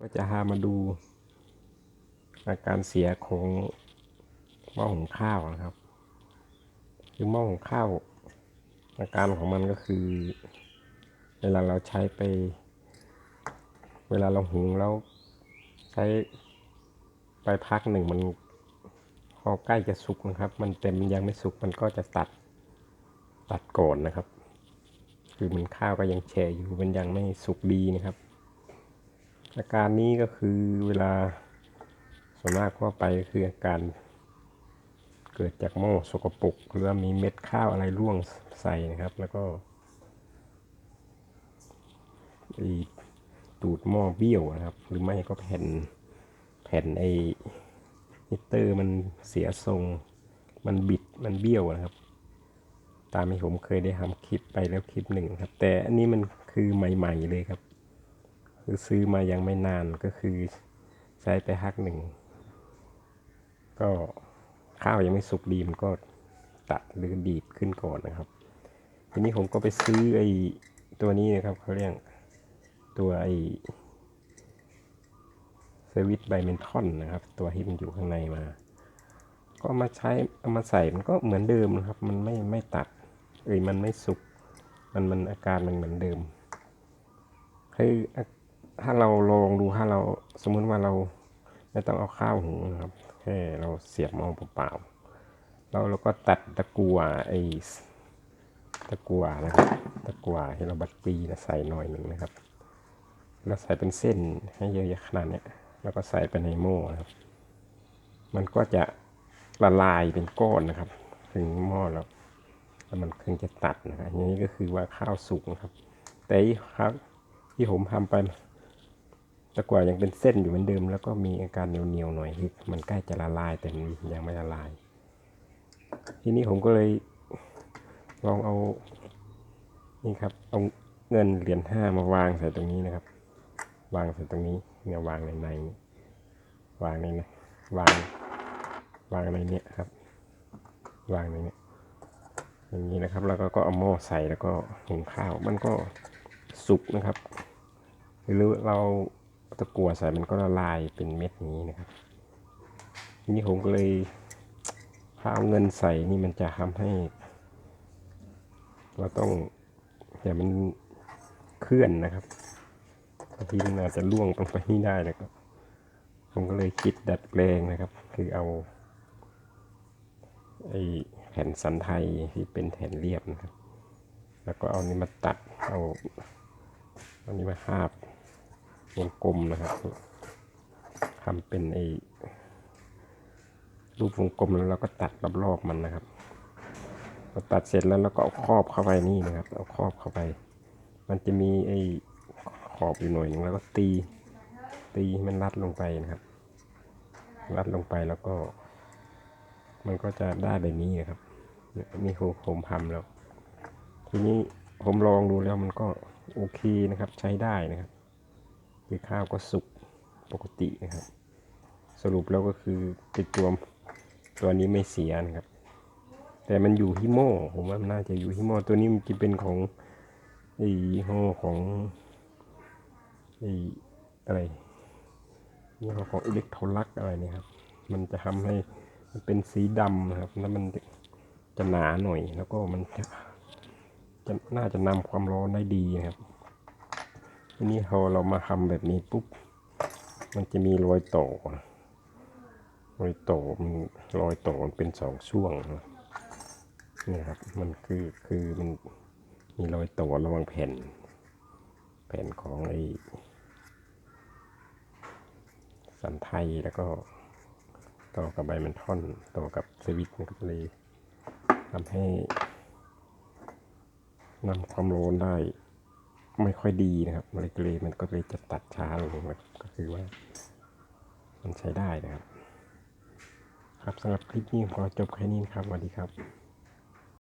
ก็จะพามาดูอาการเสียของหม้อหุงข้าวนะครับ คือหม้อหุงข้าว อาการของมันก็คือ เวลาเราใช้ไป เวลาเราหุงแล้วใช้ไปพักหนึ่งมันพอใกล้จะสุกนะครับ มันเต็มยังไม่สุกมันก็จะตัดตัดก่อนนะครับ คือมันข้าวก็ยังแช่อยู่มันยังไม่สุกดีนะครับ อาการนี้ก็คือเวลาส่วนมากทั่วไปคืออาการเกิดจากหม้อสกปรกหรือว่ามีเม็ดข้าวอะไรร่วงใส่นะครับ แล้วก็ไอ้ตูดหม้อเบี้ยวนะครับ หรือไม่ก็แผ่นแผ่นไอมิเตอร์มันเสียทรง มันบิดมันเบี้ยวนะครับ ตามที่ผมเคยได้ทำคลิปไปแล้วคลิปหนึ่งครับ แต่อันนี้มันคือใหม่ ๆเลยครับ คือซื้อมายังไม่นานก็คือใช้ไปพักหนึ่ง ก็ข้าวยังไม่สุกดีมันก็ตัดหรือดีดขึ้นก่อนนะครับ ทีนี้ผมก็ไปซื้อไอ้ตัวนี้นะครับเขาเรียกตัวไอ้เซวิตไบเมนทอนนะครับ ตัวที่มันอยู่ข้างในมา ก็มาใช้เอามาใส่มันก็เหมือนเดิมนะครับ มันไม่ไม่ตัดเอ้ยมันไม่สุกมันมันอาการมันเหมือนเดิมคือ ถ้าเราลองดูถ้าเราสมมุติว่าเราไม่ต้องเอาข้าวหุงนะครับแค่เราเสียบม้อเปล่าๆแล้วเราก็ตัดตะกัวไอ้ตะกัวนะครับตะกัวที่เราบัดปีนะใส่หน่อยหนึ่งนะครับ แล้วใส่เป็นเส้นให้เยอะๆขนาดเนี้ยแล้วก็ใส่ไปในหม้อนะครับ มันก็จะละลายเป็นก้อนนะครับ ถึงหม้อแล้วแล้วมันถึงจะตัดนะครับอย่างนี้ก็คือว่าข้าวสุกนะครับ แต่ครับที่ผมทำไป ตะกว่ายังเป็นเส้นอยู่เหมือนเดิม แล้วก็มีอาการเหนียวๆหน่อยคือมันใกล้จะละลายแต่ยังไม่ละลาย ทีนี้ผมก็เลยลองเอานี่ครับเอาเงินเหรียญห้ามาวางใส่ตรงนี้นะครับ วางใส่ตรงนี้เนี่ยวางในในวางในนะวางวางในเนี้ยครับ วางในเนี้ยอย่างนี้นะครับ แล้วก็ก็เอาหม้อใส่แล้วก็หุงข้าว มันก็สุกนะครับ หรือเรา ตะกัวใส่มันก็ละลายเป็นเม็ดนี้นะครับนี้ผมก็เลยถ้าเอาเงินใส่นี่มันจะทำให้ เราต้องอย่ามันเคลื่อนนะครับบางทีมันอาจจะล่วงลงไปนี่ได้นะครับ ผมก็เลยคิดดัดแปลงนะครับ คือเอาไอ้แผ่นสันไทยที่เป็นแผ่นเรียบนะครับ แล้วก็เอานี้มาตัดเอาเอานี้มาหาบ วงกลมนะครับทำเป็นไอ้รูปวงกลมแล้วเราก็ตัดรอบๆมันนะครับพอตัดเสร็จแล้วเราก็เอาครอบเข้าไปนี่นะครับ เอาครอบเข้าไป มันจะมีไอ้ขอบอยู่หน่อยหนึงแล้วก็ตี ตีให้มันรัดลงไปนะครับ รัดลงไปแล้วก็ มันก็จะได้แบบนี้นะครับนี่คือผมทำแล้ว ทีนี้ผมลองดูแล้วมันก็โอเคนะครับ ใช้ได้นะครับ คือข้าวก็สุกปกตินะครับ สรุปแล้วก็คือติดตัวตัวนี้ไม่เสียนะครับ แต่มันอยู่ที่หม้อผมว่ามันน่าจะอยู่ที่หม้อตัวนี้มันจะเป็นของไอ้ยี่ห้อของไอ้อะไรยี่ห้อของอิเล็กโทรลักอะไรเนี่ยครับ มันจะทำให้มันเป็นสีดำนะครับ แล้วมันจะจะหนาหน่อย แล้วก็มันจะจะน่าจะนำความร้อนได้ดีนะครับ ทีนี้พอเรามาทำแบบนี้ปุ๊บ มันจะมีรอยต่อรอยต่อมันรอยต่อมันเป็นสองช่วงนะนี่ครับ มันคือคือมันมีรอยต่อระหว่างแผ่น แผ่นของไอ้สันไทยแล้วก็ต่อกับใบมันท่อนต่อกับสวิตช์มันก็เลยทำให้นำความร้อนได้ ไม่ค่อยดีนะครับมันเลยมันก็เลยจะตัดช้าลงก็คือว่า มันใช้ได้นะครับ ครับสำหรับคลิปนี้ขอจบแค่นี้นครับสวัสดีครับ